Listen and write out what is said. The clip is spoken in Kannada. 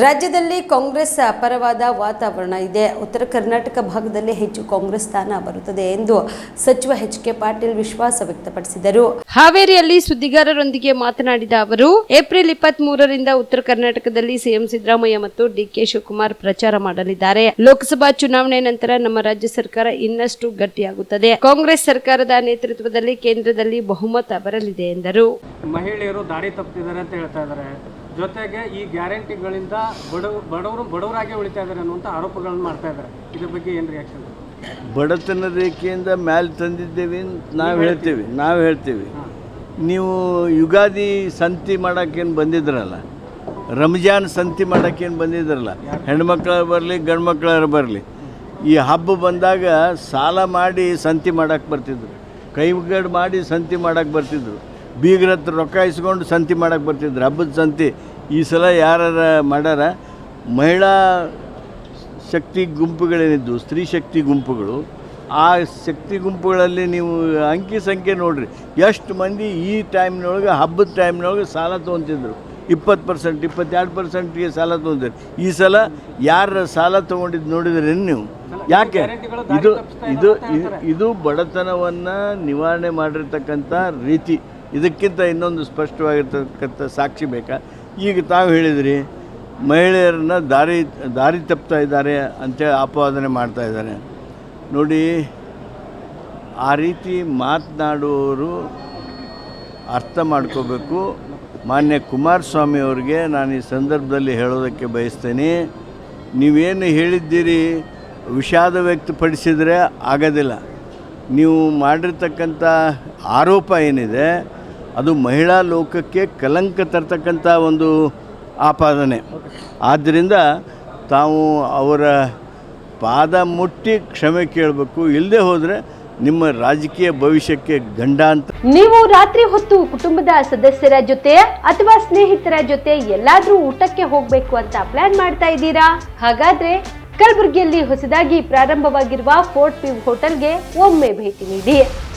ರಾಜ್ಯದಲ್ಲಿ ಕಾಂಗ್ರೆಸ್ ಅಪರವಾದ ವಾತಾವರಣ ಇದೆ. ಉತ್ತರ ಕರ್ನಾಟಕ ಭಾಗದಲ್ಲಿ ಹೆಚ್ಚು ಕಾಂಗ್ರೆಸ್ ಸ್ಥಾನ ಬರುತ್ತದೆ ಎಂದು ಸಚಿವ ಎಚ್ ಕೆ ಪಾಟೀಲ್ ವಿಶ್ವಾಸ ವ್ಯಕ್ತಪಡಿಸಿದರು. ಹಾವೇರಿಯಲ್ಲಿ ಸುದ್ದಿಗಾರರೊಂದಿಗೆ ಮಾತನಾಡಿದ ಅವರು, ಏಪ್ರಿಲ್ ಇಪ್ಪತ್ತ್ ಮೂರರಿಂದ ಉತ್ತರ ಕರ್ನಾಟಕದಲ್ಲಿ ಸಿಎಂ ಸಿದ್ದರಾಮಯ್ಯ ಮತ್ತು ಡಿಕೆ ಶಿವಕುಮಾರ್ ಪ್ರಚಾರ ಮಾಡಲಿದ್ದಾರೆ. ಲೋಕಸಭಾ ಚುನಾವಣೆ ನಂತರ ನಮ್ಮ ರಾಜ್ಯ ಸರ್ಕಾರ ಇನ್ನಷ್ಟು ಗಟ್ಟಿಯಾಗುತ್ತದೆ. ಕಾಂಗ್ರೆಸ್ ಸರ್ಕಾರದ ನೇತೃತ್ವದಲ್ಲಿ ಕೇಂದ್ರದಲ್ಲಿ ಬಹುಮತ ಬರಲಿದೆ ಎಂದರು. ಮಹಿಳೆಯರು ದಾರಿ ತಪ್ಪಿದ್ದಾರೆ ಅಂತ ಹೇಳ್ತಾ ಇದ್ದಾರೆ. ಜೊತೆಗೆ ಈ ಗ್ಯಾರಂಟಿಗಳಿಂದ ಬಡವ ಬಡವರು ಬಡವರಾಗಿ ಉಳಿತಾ ಇದ್ದಾರೆ ಅನ್ನುವಂಥ ಆರೋಪಗಳನ್ನು ಮಾಡ್ತಾ ಇದ್ದಾರೆ. ಇದ್ರ ಬಗ್ಗೆ ಏನು ರಿಯಾಕ್ಷನ್ ಬಡತನ ರೇಖೆಯಿಂದ ಮ್ಯಾಲೆ ತಂದಿದ್ದೇವೆ ನಾವು ಹೇಳ್ತೀವಿ. ನಾವು ಹೇಳ್ತೀವಿ. ನೀವು ಯುಗಾದಿ ಸಂತಿ ಮಾಡೋಕ್ಕೇನು ಬಂದಿದ್ರಲ್ಲ ರಂಜಾನ್ ಸಂತಿ ಮಾಡೋಕ್ಕೇನು ಬಂದಿದ್ರಲ್ಲ ಹೆಣ್ಮಕ್ಳು ಬರಲಿ ಗಂಡು ಮಕ್ಕಳ ಬರಲಿ ಈ ಹಬ್ಬ ಬಂದಾಗ ಸಾಲ ಮಾಡಿ ಸಂತಿ ಮಾಡೋಕ್ಕೆ ಬರ್ತಿದ್ರು ಕೈಗಡ್ ಮಾಡಿ ಸಂತಿ ಮಾಡೋಕ್ಕೆ ಬರ್ತಿದ್ರು. ಬೀಗ್ರ ಹತ್ರ ರೊಕ್ಕ ಇಸ್ಕೊಂಡು ಸಂತಿ ಮಾಡೋಕ್ಕೆ ಬರ್ತಿದ್ರು. ಹಬ್ಬದ ಸಂತಿ. ಈ ಸಲ ಯಾರು ಮಾಡ್ಯಾರ? ಮಹಿಳಾ ಶಕ್ತಿ ಗುಂಪುಗಳೇನಿದ್ದು ಸ್ತ್ರೀ ಶಕ್ತಿ ಗುಂಪುಗಳು. ಆ ಶಕ್ತಿ ಗುಂಪುಗಳಲ್ಲಿ ನೀವು ಅಂಕಿ ಸಂಖ್ಯೆ ನೋಡಿರಿ. ಎಷ್ಟು ಮಂದಿ ಈ ಟೈಮ್ನೊಳಗೆ, ಹಬ್ಬದ ಟೈಮ್ನೊಳಗೆ ಸಾಲ ತೊಗೊತಿದ್ರು. ಇಪ್ಪತ್ತು ಪರ್ಸೆಂಟ್ ಇಪ್ಪತ್ತೆರಡು ಪರ್ಸೆಂಟ್ಗೆ ಸಾಲ ತೊಗೊಂತೀರಿ ಈ ಸಲ ಯಾರ ಸಾಲ ತೊಗೊಂಡಿದ್ದು ನೋಡಿದ್ರೆ ನೀವು? ಯಾಕೆ? ಇದು, ಇದು- ಇದು ಬಡತನವನ್ನು ನಿವಾರಣೆ ಮಾಡಿರ್ತಕ್ಕಂಥ ರೀತಿ. ಇದಕ್ಕಿಂತ ಇನ್ನೊಂದು ಸ್ಪಷ್ಟವಾಗಿರ್ತಕ್ಕಂಥ ಸಾಕ್ಷಿ ಬೇಕಾ? ಈಗ ತಾವು ಹೇಳಿದಿರಿ, ಮಹಿಳೆಯರನ್ನ ದಾರಿ ದಾರಿ ತಪ್ತಾ ಇದ್ದಾರೆ ಅಂತೇಳಿ ಆಪಾದನೆ ಮಾಡ್ತಾ ಇದ್ದಾರೆ. ನೋಡಿ, ಆ ರೀತಿ ಮಾತನಾಡುವವರು ಅರ್ಥ ಮಾಡ್ಕೋಬೇಕು. ಮಾನ್ಯ ಕುಮಾರಸ್ವಾಮಿ ಅವರಿಗೆ ನಾನು ಈ ಸಂದರ್ಭದಲ್ಲಿ ಹೇಳೋದಕ್ಕೆ ಬಯಸ್ತೇನೆ, ನೀವೇನು ಹೇಳಿದ್ದೀರಿ, ವಿಷಾದ ವ್ಯಕ್ತಪಡಿಸಿದರೆ ಆಗೋದಿಲ್ಲ. ನೀವು ಮಾಡಿರ್ತಕ್ಕಂಥ ಆರೋಪ ಏನಿದೆ ಅದು ಮಹಿಳಾ ಲೋಕಕ್ಕೆ ಕಲಂಕ ತರ್ತಕ್ಕಂಥ ಒಂದು ಆಪಾದನೆ. ಆದ್ದರಿಂದ ತಾವು ಅವರ ಪಾದ ಮುಟ್ಟಿ ಕ್ಷಮೆ ಕೇಳಬೇಕು. ಇಲ್ಲದೆ ಹೋದರೆ ನಿಮ್ಮ ರಾಜಕೀಯ ಭವಿಷ್ಯಕ್ಕೆ ಗಂಡಾಂತರ ನೀವು ರಾತ್ರಿ ಹೊತ್ತು ಕುಟುಂಬದ ಸದಸ್ಯರ ಜೊತೆ ಅಥವಾ ಸ್ನೇಹಿತರ ಜೊತೆ ಎಲ್ಲಾದ್ರೂ ಊಟಕ್ಕೆ ಹೋಗ್ಬೇಕು ಅಂತ ಪ್ಲಾನ್ ಮಾಡ್ತಾ ಇದ್ದೀರಾ? ಹಾಗಾದ್ರೆ ಕಲಬುರಗಿಯಲ್ಲಿ ಹೊಸದಾಗಿ ಪ್ರಾರಂಭವಾಗಿರುವ ಫೋರ್ಟ್ ವ್ಯೂ ಹೋಟೆಲ್ಗೆ ಒಮ್ಮೆ ಭೇಟಿ ನೀಡಿ.